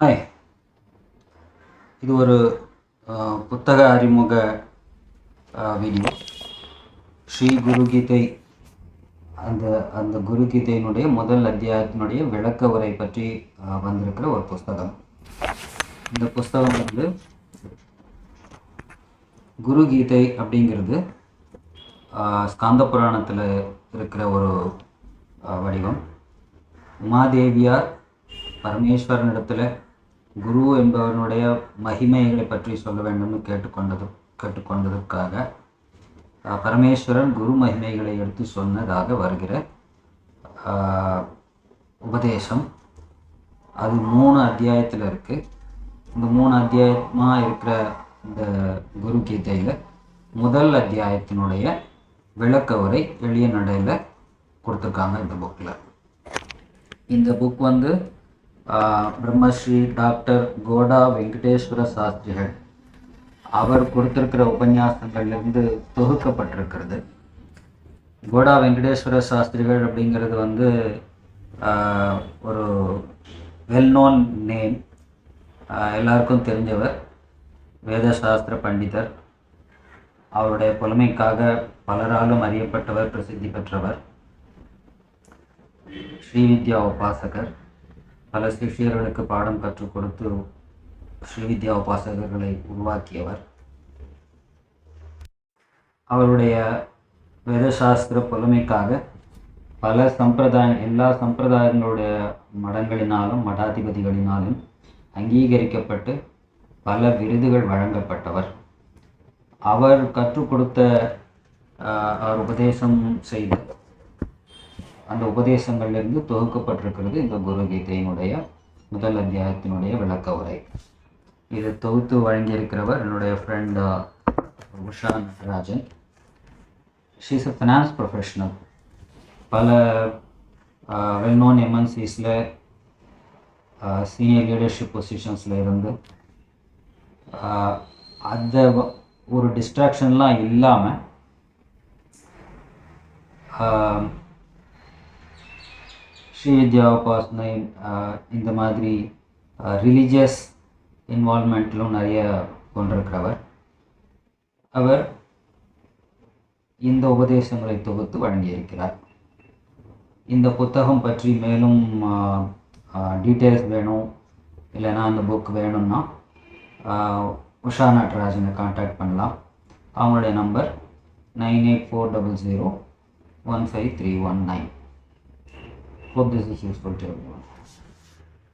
Hi. இது ஒரு புத்தக அறிமுக வீடியோ. ஸ்ரீ குருகீதை அந்த அந்த குருகீதையினுடைய முதல் அத்தியாயத்தினுடைய விளக்க உரை பற்றி வந்திருக்கிற ஒரு புஸ்தகம். இந்த புஸ்தகம் வந்து குருகீதை அப்படிங்கிறது ஸ்காந்த புராணத்தில் இருக்கிற ஒரு வடிவம். உமாதேவியார் பரமேஸ்வரனிடத்தில் குரு என்பவனுடைய மகிமைகளை பற்றி சொல்ல வேண்டும்னு கேட்டுக்கொண்டது கேட்டுக்கொண்டதற்காக பரமேஸ்வரன் குரு மகிமைகளை எடுத்து சொன்னதாக வருகிற உபதேசம் அது மூணு அத்தியாயத்தில் இருக்குது இந்த மூணு அத்தியாயமாக இருக்கிற இந்த குரு கீதையில் முதல் அத்தியாயத்தினுடைய விளக்க உரை எளிய நடையில் கொடுத்துருக்காங்க இந்த புக்கில் இந்த புக் வந்து பிரம்மஸ்ரீ டாக்டர் கோடா வெங்கடேஸ்வர சாஸ்திரிகள். அவர் கொடுத்திருக்கிற உபன்யாசங்கள்லேருந்து தொகுக்கப்பட்டிருக்கிறது. கோடா வெங்கடேஸ்வர சாஸ்திரிகள் அப்படிங்கிறது வந்து ஒரு வெல் நோன் நேம் எல்லாருக்கும் தெரிஞ்சவர் வேதசாஸ்திர பண்டிதர். அவருடைய புலமைக்காக பலராலும் அறியப்பட்டவர் பிரசித்தி பெற்றவர். ஸ்ரீவித்யா உபாசகர். பல சிஷியர்களுக்கு பாடம் கற்றுக் கொடுத்து ஸ்ரீவித்யா உபாசகர்களை உருவாக்கியவர். அவருடைய வேதசாஸ்திர புலமைக்காக பல சம்பிரதாய எல்லா சம்பிரதாயங்களுடைய மடங்களினாலும் மடாதிபதிகளினாலும் அங்கீகரிக்கப்பட்டு பல விருதுகள் வழங்கப்பட்டவர். அவர் கற்றுக் கொடுத்த ஆஹ், அவர் உபதேசம் செய்த அந்த உபதேசங்கள்லேருந்து தொகுக்கப்பட்டிருக்கிறது இந்த குரு கீதையினுடைய முதல் அத்தியாயத்தினுடைய விளக்க உரை. இது தொகுத்து வழங்கியிருக்கிறவர் என்னுடைய friend Usha Natarajan she's a finance professional பல வெல் நோன் எம்என்சிஸில் சீனியர் லீடர்ஷிப் பொசிஷன்ஸில் இருந்து uh, அந்த ஒரு டிஸ்ட்ராக்ஷன்லாம் இல்லாமல் uh, ஸ்ரீ உபாசனை uh, இந்த மாதிரி uh, ரிலீஜியஸ் இன்வால்மெண்ட்லும் நிறைய கொண்டிருக்கிறவர். அவர் இந்த உபதேசங்களை தொகுத்து வழங்கியிருக்கிறார். இந்த புத்தகம் பற்றி மேலும் uh, டீட்டெயில்ஸ் வேணும் இல்லைன்னா அந்த புக் வேணும்னா உஷா நட்ராஜனை காண்டாக்ட் பண்ணலாம். அவங்களுடைய number nine eight four double zero one five three one nine. Hope this is useful to everyone.